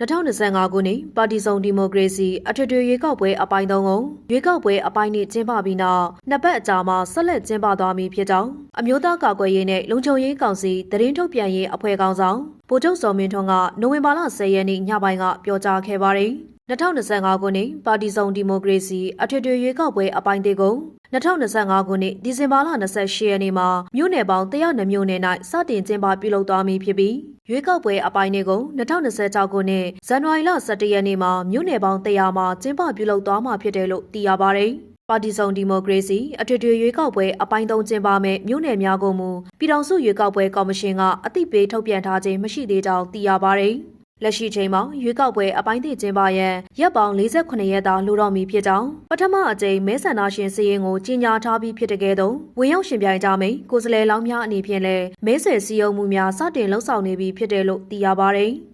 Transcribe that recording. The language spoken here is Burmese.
2025ခုနှစ်ပါတီစုံဒီမိုကရေစီအထွေထွေရွေးကောက်ပွဲအပိုင်းသုံးကိုရွေးကောက်ပွဲအပိုင်းနဲ့ကျင်းပပြီးနောက်နှစ်ပတ်အကြာမှာဆက်လက်ကျင်းပသွားမည်ဖြစ်ကြောင်းအမျိုးသားကာကွယ်ရေးနဲ့လုံခြုံရေးကောင်စီသတင်းထုတ်ပြန်ရေးအဖွဲ့ကောင်ဆောင်ဗိုလ်ချုပ်စော်မင်းထွန်းကနိုဝင်ဘာလ10ရက်နေ့ညပိုင်းကပြောကြားခဲ့ပါတယ်။2025ခုနှစ်ပါတီစုံဒီမိုကရေစီအထွေထွေရွေးကောက်ပွဲအပိုင်းသေးကို 2025ခုနှစ်ဒီဇင်ဘာလ28ရက်နေ့မှာမြို့နယ်ပေါင်း102မြို့နယ်၌စတင်ကျင်းပပြုလုပ်သွားမည်ဖြစ်ပြီးရွေးကောက်ပွဲအပိုင်းတွေကို2026ခုနှစ်ဇန်နဝါရီလ17ရက်နေ့မှာမြို့နယ်ပေါင်း100မှာကျင်းပပြုလုပ်သွားမှာဖြစ်တယ်လို့သိရပါတယ်။ပါတီစုံဒီမိုကရေစီအထွေထွေရွေးကောက်ပွဲအပိုင်းသုံးကျင်းပမဲ့မြို့နယ်များကိုမူပြည်ထောင်စုရွေးကောက်ပွဲကော်မရှင်ကအသိပေးထုတ်ပြန်ထားခြင်းမရှိသေးကြောင်းသိရပါတယ်။ လက်ရှိချိန်မှာရွေးကောက်ပွဲအပိုင်းသစ်ကျင်းပရန်ရက်ပေါင်း48ရက်သာလိုတော့မည်ဖြစ်ကြောင်းပထမအကြိမ်မဲဆန္ဒရှင်စည်းရင်ကိုကြီးညာထားပြီးဖြစ်တဲ့ကဲ့သို့ဝင်ရောက်ရှင်ပြိုင်ကြမယ့်ကိုယ်စားလှယ်လောင်းများအနေဖြင့်လည်းမဲဆွယ်စည်းရုံးမှုများစတင်လှုပ်ဆောင်နေပြီဖြစ်တယ်လို့သိရပါတယ်။